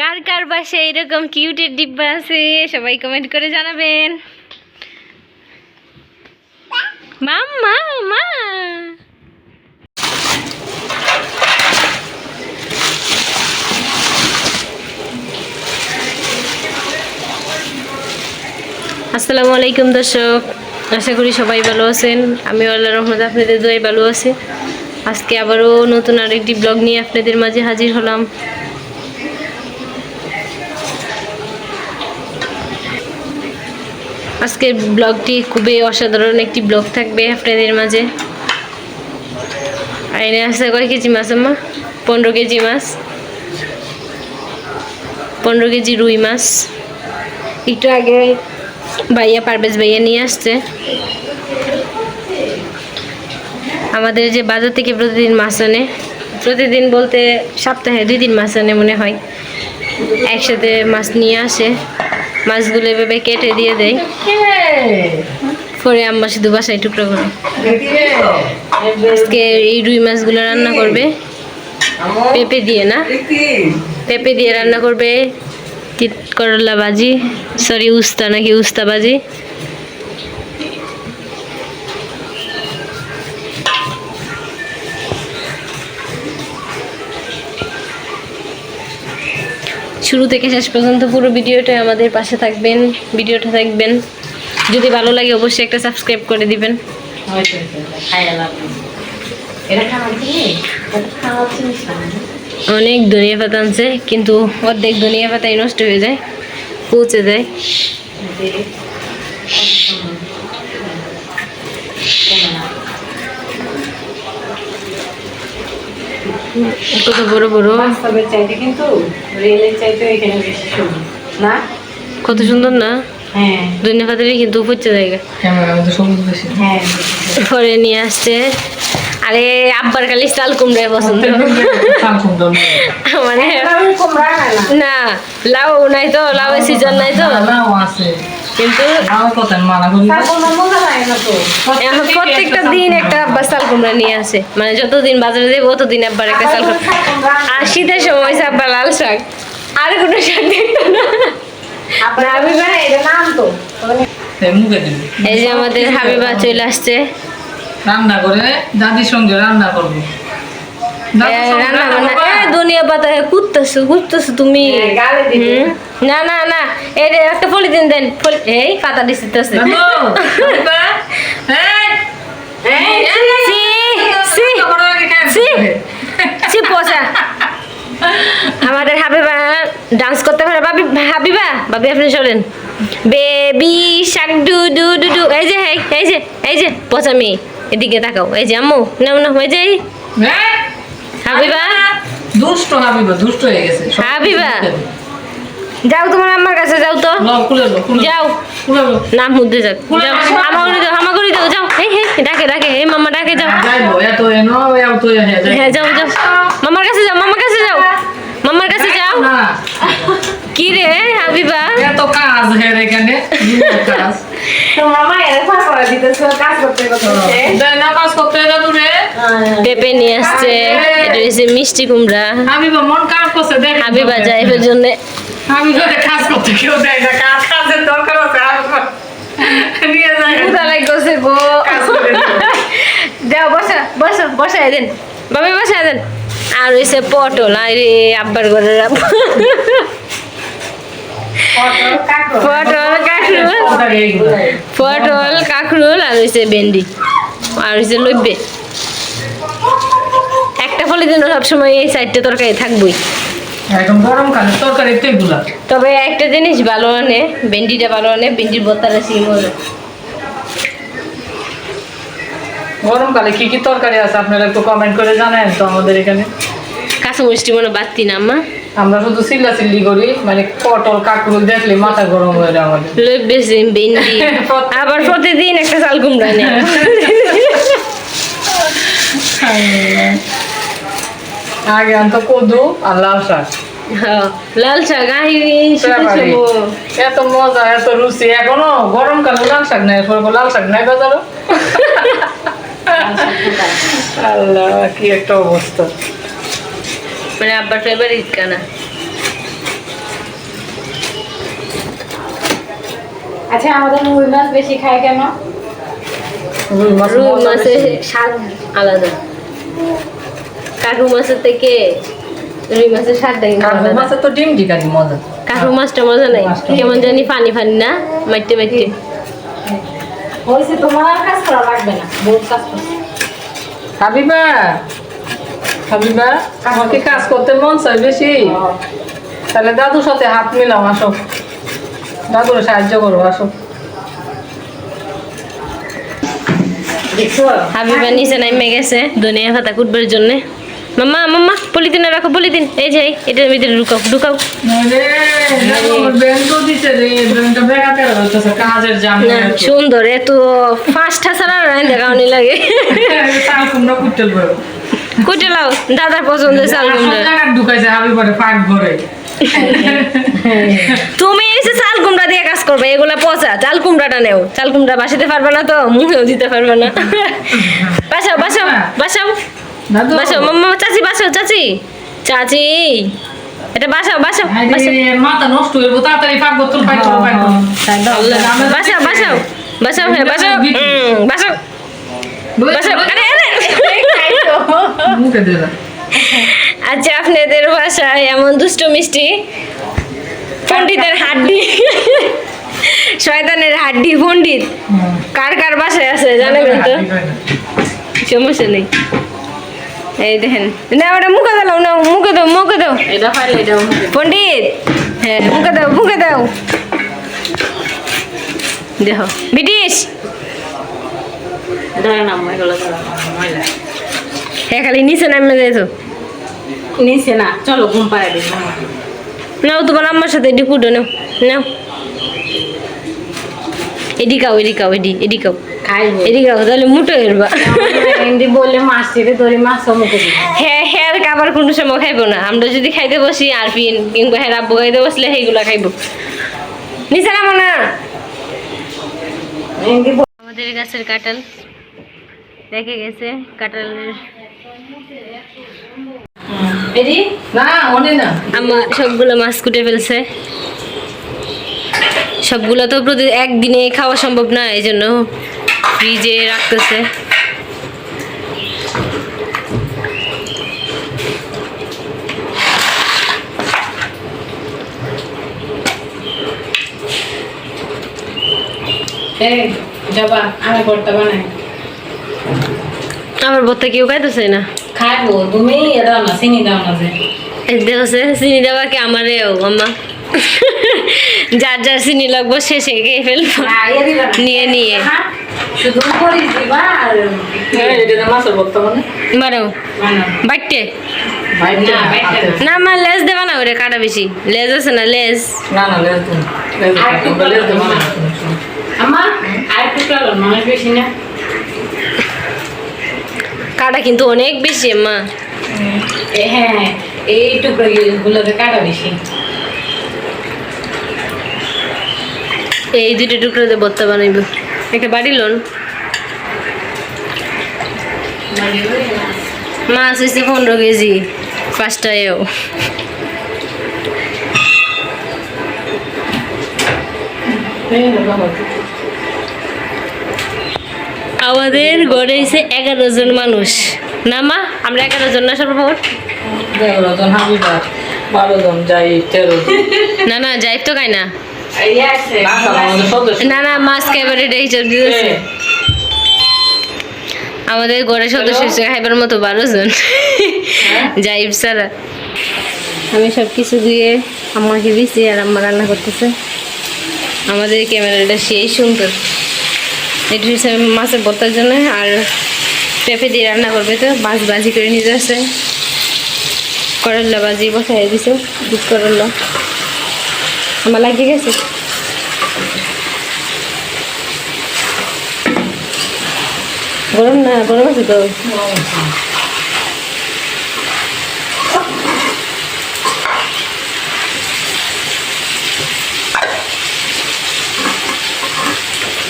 কার কার বাসে এরকম কিউটের ডিব্বা আছে, সবাই কমেন্ট করে জানাবেন। মাম্মা, মা। আসসালামু আলাইকুম দর্শক, আশা করি সবাই ভালো আছেন। আমি আল্লাহ রহমত আপনাদের দোয়াই ভালো আছি। আজকে আবারও নতুন আরেকটি ব্লগ নিয়ে আপনাদের মাঝে হাজির হলাম। আজকের ব্লগটি খুবই অসাধারণ একটি ব্লগ থাকবে আপনাদের মাঝে। আইনে আসা কয় কেজি মাছ আম্মা? পনেরো কেজি মাছ। পনেরো কেজি রুই মাছ। একটু আগে ভাইয়া পারভেজ ভাইয়া নিয়ে আসছে। আমাদের যে বাজার থেকে প্রতিদিন মাছ আনে, প্রতিদিন বলতে সপ্তাহে দুই দিন মাছ আনে মনে হয়। একসাথে মাছ নিয়ে আসে। মাছগুলো এভাবে কেটে দিয়ে দেয় পরে আম্মা শুধু বাসায় টুকরো করে। আজকে এই রুই মাছগুলো রান্না করবে। পেঁপে দিয়ে না? পেঁপে দিয়ে রান্না করবে। করলা বাজি? সরি উস্তা নাকি উস্তা ভাজি শুরু থেকে শেষ পর্যন্ত পুরো ভিডিওটা আমাদের পাশে থাকবেন, ভিডিওটা দেখবেন। যদি ভালো লাগে অবশ্যই একটা সাবস্ক্রাইব করে দিবেন। অনেক ধনিয়া পাতা আনছে, কিন্তু অর্ধেক ধনিয়া পাতাই নষ্ট হয়ে যায় পৌঁছে যায়। কত বড় বড়? বাস্তবের চাইতে কিন্তু চাইতে এখানে বেশি সুন্দর। না? কত সুন্দর না? হ্যাঁ। কিন্তু পচে জায়গা। হ্যাঁ। পরে নিয়ে আসছে। আরে আব্বার খালি চাল কুমড়ায় পছন্দ। মানে না। লাউ নাই তো লাউ সিজন নাই তো। আছে। কিন্তু আমার কথা মানা করি এখন প্রত্যেকটা দিন একটা আব্বা চাল কুমড়া নিয়ে আসে। মানে যতদিন বাজারে যাব ততদিন আব্বার একটা চাল কুমড়া আর শীতের সময় আব্বা লাল শাক। আর কোনো শাক দেখতো না। এই যে আমাদের হাবিবা চলে আসছে। রান্না করে দাদির সঙ্গে রান্না করব। দুনিয়া পাতা কুদতেছো কুদতেছো তুমি। হ্যাঁ? না না না। এই যে একটা পলিথিন দেন এই পাতা দিতেছে। আমাদের হাবিবা ডান্স করতে পারে। ভাবি হাবিবা ভাবি আপনি চলেন। বেবি শাক ডু ডু ডু ডু। এই যে এই, যে এই যে পচা মেয়ে। এদিকে তাকাও। এই যে আম্মু নাও না হয়ে যাই এই, হাবিবা? দুষ্ট হাবিবা দুষ্ট হয়ে গেছে। হাবিবা। যাও তোমার আম্মার কাছে যাও তো। দাও দাও হে ডাকে মামা ডাকে যাও। এ হ্যাঁ, হ্যাঁ যাও যাও। মামার কাছে যাও মামার কাছে যাও। মামার কাছে যাও। কি রে? কাজ হের এখানে। দুনিয়ার কাজ তো মামা এর ফাঁস করে দিতেছে কাজ করতে করতে। দেয় না কাজ করতে দাদু রে পেঁপে নিয়ে আসছে এটা হচ্ছে মিষ্টি কুমড়া। হাবিবা মন খারাপ করছে দেখ। হাবিবা যাইবের জন্য। হাবিবা কাজ করতে কেউ দেয় না। কাজ কাজের দরকার আছে নিয়ে যায়। ক্ষুধা লাগতেছে গো। কাজ করে দিও। যাও বসা বসো বসাই দেন। বাবা বসাই দেন। আর হইছে পটল আরে আব্বার ঘরের আব্বা। পটল কাঁকরোল। পটল কাঁকরোল। আর হইছে ভেন্ডি। আর হইছে লইবে একটা ফলে দিন সবসময় এই সাইডটা তরকারি থাকবই। এখন গরমকালে তরকারি তো এগুলা। তবে একটা জিনিস ভালো আনে ভেন্ডিটা ভালো আনে ভেন্ডির বোতাটা সিম হলো। গরমকালে কি কি তরকারি আছে? আপনারা একটু কমেন্ট করে জানেন তো আমাদের এখানে। কাঁচা মিষ্টি মনে বাড়তি না আম্মা? আমরা শুধু চিল্লা চিল্লি করি মানে পটল কাকুল দেখলে মাথা গরম হয়ে যায় আমাদের। সিম ভেন্ডি। আবার প্রতিদিন একটা চাল কুমড়া নেয় আগে আনতো কদু আর লাল শাক। হ্যাঁ, লাল শাক। এত মজা এত রুচি। এখনও গরমকালে লাল শাক নাই এরপর লাল শাক নাই বাজারও? আল্লাহ কি একটা অবস্থা। মানে আব্বার ফেভারিট কানা আচ্ছা আমাদের রুই মাছ বেশি খায় কেন? রুই মাছে স্বাদ আলাদা। কাকু মাছের থেকে রুই মাছের স্বাদটা কিন্তু কাকু মাছের তো ডিম ডিকারি মজা। কাকু মাছটা মজা নাই? কেমন জানি পানি পানি না মাইতে মাইতে হইছে তোমার কাজ করা লাগবে না বহুত কাজ করছে। হাবিবা! হাবিবা আমার কি কাজ করতে মন চাই বেশি। তাহলে দাদুর সাথে হাত মিলাও আসো। দাদুর সাহায্য করব আসো। দেখছ হাবিবা নিচে নামে গেছে দুনিয়া কুটবার জন্য। রাখো এই যে এই, এটার ভিতরে ঢুকাও ঢুকাও। না সুন্দর এত পাঁচটা ছাড়া দেখাওনি লাগে। কুটে লাও দাদার ভরে তুমি এসে চাল কুমড়া দিয়ে কাজ করবে এগুলা পচা চাল কুমড়াটা নেও। চাল কুমড়া বাসাতে পারবে না তো মুখেও দিতে পারবে না। বাসাও বাসাও বাসাও। বাসাও মাম্মা চাচি বাসাও চাচি। চাচি এটা বাসাও বাসাও মাথা নষ্ট তাড়াতাড়ি পাক বোতল করো পাক করো বাসাও বাসাও বাসাও হ্যাঁ বাসাও বাসাও বাসাও। আরে আচ্ছা আপনাদের ভাষায় এমন দুষ্ট মিষ্টি পণ্ডিতের হাড্ডি শয়তানের হাড্ডি পণ্ডিত কার কার বাসায় আছে জানেন তো সমস্যা নেই। এই দেখেন না ওটা মুখে দাও না মুখে দাও মুখে দাও। পণ্ডিত হ্যাঁ মুখে দাও মুখে দাও। দেখো ব্রিটিশ। ধরে নাম এগুলো ধরে ময়লা। হ্যাঁ খালি নিচে নামে যাই তো নিচে না চলো ঘুম পাড়াই দিই। নাও তোমার আম্মার সাথে এটি কুটো নাও নাও। এদিকাও এদিকাও এদি এদিকাও খাইবো। এদিকাও তাহলে মুটো হেরবা হিন্দি বললে মাছ ছেড়ে ধরে মাছ মুখে হ্যাঁ হ্যাঁ খাবার কোনো সময় খাইবো না। আমরা যদি খাইতে বসি আর পিন কিংবা হ্যাঁ আব্বু খাইতে বসলে সেইগুলা খাইবো। নিচে নামো না। হিন্দি আমাদের গাছের কাঁঠাল। দেখে গেছে কাঁঠালের আমার সবগুলো মাছ কুটে ফেলছে। সবগুলো তো প্রতি একদিনে খাওয়া সম্ভব না এই জন্য ফ্রিজে রাখতেছে। ভর্তা আমার বত্তা কেউ খাইতেছে না। খাইবো তুমি দাও না চিনি দাও না যে। চিনি দেওয়া কি আমারেও যার যার চিনি লাগবো সে সে খেয়ে ফেলব। নিয়ে নিয়ে। শুধু মরিচ দিবা আর মাছের বর্তমানে বারো বাইটে না। আমার লেজ দেবা না ওরে কাটা বেশি লেজ আছে না লেজ? না না লেজ দিন লেজ আর লেজ মানুষ বেশি না। কাটা কিন্তু অনেক বেশি আম্মা এ হ্যাঁ এই টুকরো গুলোতে কাটা বেশি। এই দুটো টুকরোতে ভর্তা বানাইব। একটা বাড়ি লোন। মাছ হয়েছে পনেরো কেজি পাঁচটায়ও। আমাদের গড়ে হয়েছে এগারো জন মানুষ। না মা আমরা এগারো জন না সর্বমোট না না যাই তো খাই না। না না মাছ খাইবার এটা হিসাব দিতেছে আমাদের ঘরে সদস্য হিসেবে খাইবার মতো বারো জন। যাইব সারা আমি সব কিছু দিয়ে আম্মাকে দিছি আর আম্মা রান্না করতেছে। আমাদের ক্যামেরাটা সেই সুন্দর। এটা হিসেবে মাছের ভর্তার জন্য আর পেঁপে দিয়ে রান্না করবে তো, মাছ ভাজি করে নিয়ে যাচ্ছে। করল্লা ভাজি বসাই দিছে, দুধ করল্লা আমার লাগিয়ে গেছে। গরম না, গরম আছে তো?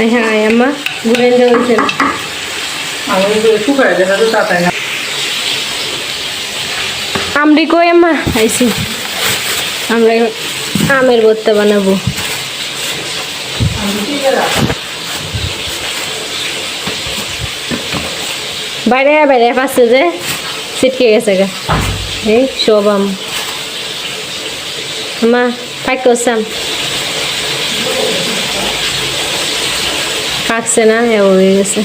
হ্যাঁ ঘুরে আমি শুকাই দেখা তো তাতাই আমরি কই আম্মা? আইছি। আমরা আমের ভর্তা বানাবো। আমি বাইরে বাইরে পাচ্ছে যে ছিটকে গেছে গা। এই শোভাম মা ফাইক করছাম কাটছে না এ হয়ে গেছে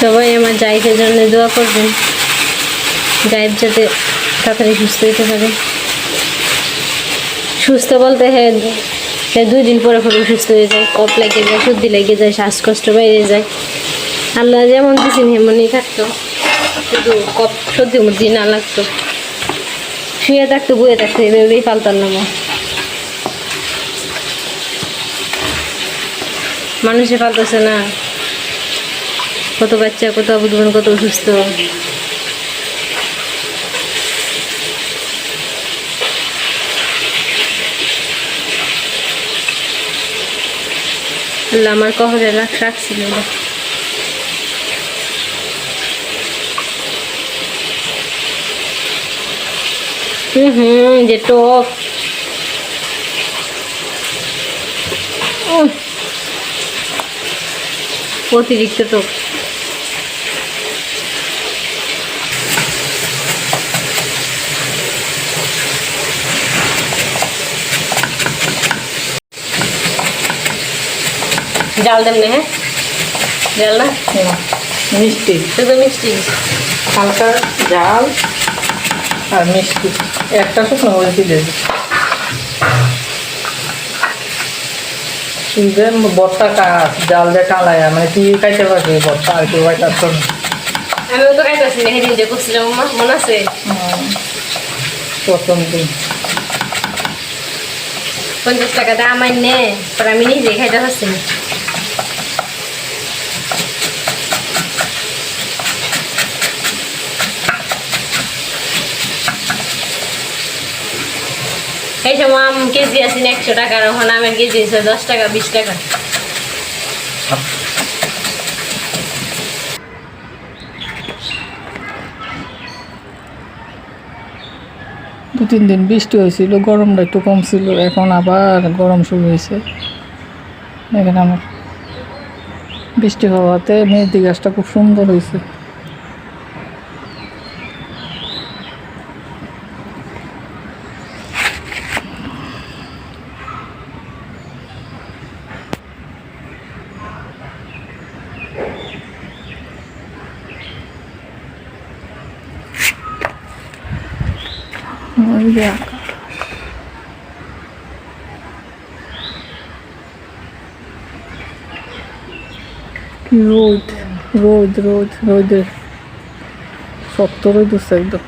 সবাই আমার জাইফের জন্য দোয়া করবেন। জাইফ যাতে তাড়াতাড়ি সুস্থ হতে পারে। সুস্থ বলতে হ্যাঁ দুই দিন পরে পরে সুস্থ হয়ে যায় কপ লেগে যায়, সর্দি লেগে যায়, শ্বাসকষ্ট বাইরে যায়। আল্লাহ যেমন দিয়েছেন হেমনই থাকতো। শুধু কপ সর্দি মধ্যে না লাগতো। শুয়ে থাকতো, বয়ে থাকতো, এভাবেই পাল্টার নাম মানুষে পাল্টাছে না। কত বাচ্চা, কত বুধবান কত অসুস্থ। আমার কহরে রাখ রাখছিল। হুম হুম যে টক অতিরিক্ত টক জাল দেন না হ্যাঁ? জাল না? মিষ্টি। শুধু মিষ্টি। হালকা জাল আর মিষ্টি। একটা শুকনো মরিচ দিয়ে যে বর্তা কাজ জাল দিয়ে কালায় মানে তুই খাইতে পারবি বর্তা আর কেউ খাইতে পারতো না। আমি তো খাইতেছি না সেদিন যে করছিলাম মনে আছে? প্রথম দিন। পঞ্চাশ টাকা দাম আইন নে পরে আমি নিজে খাইতে পারছি না এই সময় আম কেজি আছে একশো টাকা ওখানে আমের কেজি আছে দশ টাকা, বিশ টাকা। দু তিন দিন বৃষ্টি হয়েছিল, গরমটা একটু কম ছিল, এখন আবার গরম শুরু হয়েছে। এখানে আমার বৃষ্টি হওয়াতে মেহেদি গাছটা খুব সুন্দর হয়েছে। ওই যে আকাশ। কি রোদ রোদ রোদ রোদের শক্ত রোদ উঠছে একদম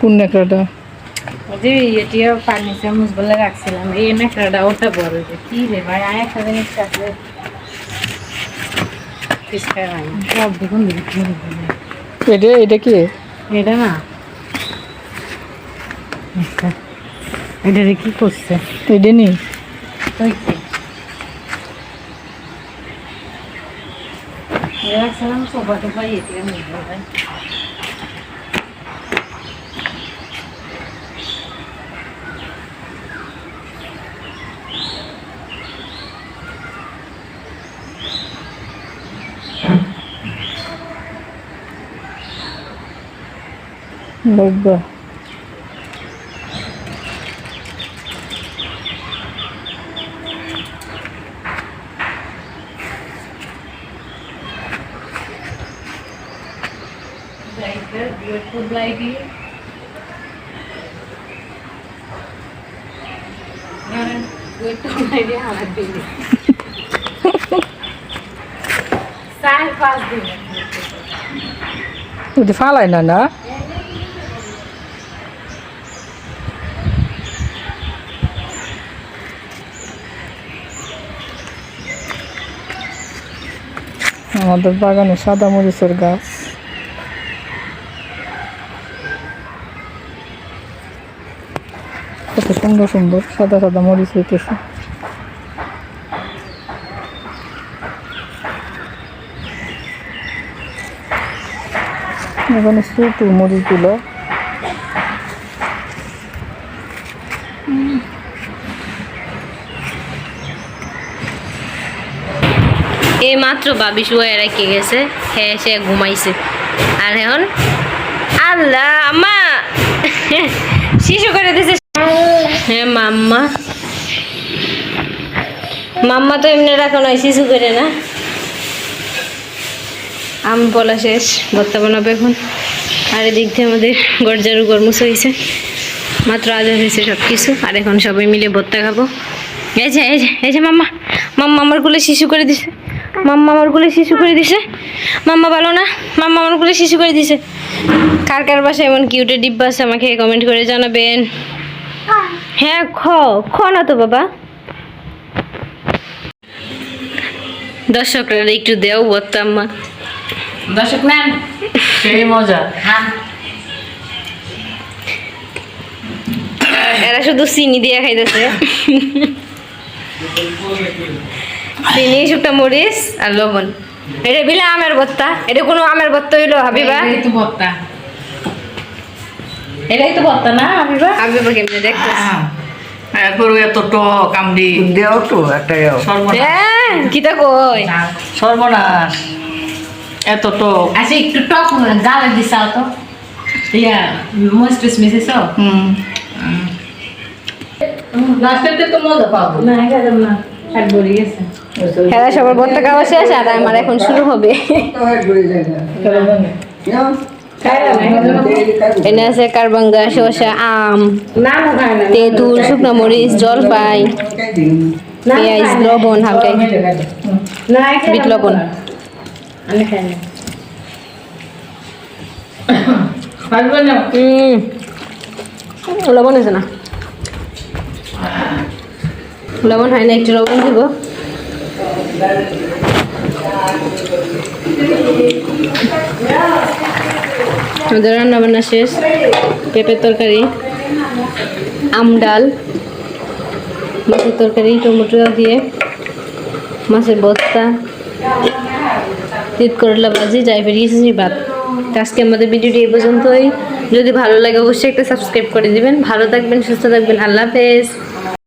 কোন নেকড়াটা যে এটিও পানি চামচ বলে রাখছিলাম এই নেকড়াটা ওটা বড় যে কি রে ভাই আর একটা জিনিস থাকলে সব দেখুন দেখুন এটা এটা কি? এটা না। আচ্ছা। এটা রে কি করছে? এটা নি রাখছিলাম সোফা টোফা আমি ভাই। বাবা Beautiful lady. Beautiful lady আমার দিদি চার পাঁচ দিন ওটা ফালাই না না আমাদের বাগানে সাদা মরিচের গাছ। কত সুন্দর সুন্দর সাদা সাদা মরিচ হইতেছে। এখানে ছোট মরিচগুলো এই মাত্র বাবি শুয়ে রেখে গেছে হ্যাঁ সে ঘুমাইছে। আর এখন, আল্লাহ শিশু করে দিছে। হ্যাঁ মাম্মা। মাম্মা তো এমনি নয় শিশু করে না। আম বলা শেষ, ভর্তা বানাবো এখন। আর এদিক দিয়ে আমাদের গরজারু গরমুস হয়েছে। মাত্র আজ হয়েছে সব কিছু আর এখন সবাই মিলে ভর্তা খাব। এই যে এই যে এই যে মাম্মা মাম্মা আমারগুলো শিশু করে দিছে। মাম্মা আমারগুলো শিশু করে দিছে। মাম্মা ভালো না? মাম্মা আমারগুলো শিশু করে দিছে। কার কার বাসায় এমন কিউটের ডিব্বা আছে আমাকে কমেন্ট করে জানাবেন। হ্যাঁ খ খ না তো বাবা। দর্শকরা একটু দেও ভর্তা আম্মা। দর্শক নেন সেই মজা। এরা শুধু চিনি দিয়ে খাইতেছে। চিনি শুকটা মরিচ আর লবণ। এটা বিলে আমের ভর্তা। এটা কোনো আমের ভর্তা হইল হাবিবা? এটাই তো ভর্তা। এটাই তো ভর্তা না হাবিবা? হাবিবা কেমনে দেখতে এরপর এত টক আমডি। দেও তো একটা সর্বনাশ। কই সর্বনাশ। এত টক। আচ্ছা একটু টক গালে দিছাও তো। ইয়া মস্তিস মিসেছ হুম। লাস্টেতে তো মজা পাবো। না এটা না। খেলা সবার ভর্তা খাওয়া শেষ আর আমার এখন শুরু হবে। এনে আছে কারবাঙ্গা শসা আম তেঁতুল শুকনো মরিচ জলপাই পেঁয়াজ লবণ এটা বিট লবণ। লবণ আছে না। লবণ হয় না, একটু লবণ দিব। আমাদের রান্না বান্না শেষ। পেঁপের তরকারি, আম ডাল, মাছের তরকারি, টমেটো দিয়ে, মাছের বস্তা, তিত করলা ভাজি, যাই বেরিয়েছি ভাত। আজকে আমাদের ভিডিওটি এই পর্যন্তই। যদি ভালো লাগে অবশ্যই একটা সাবস্ক্রাইব করে দিবেন। ভালো থাকবেন, সুস্থ থাকবেন। আল্লাহ হাফেজ।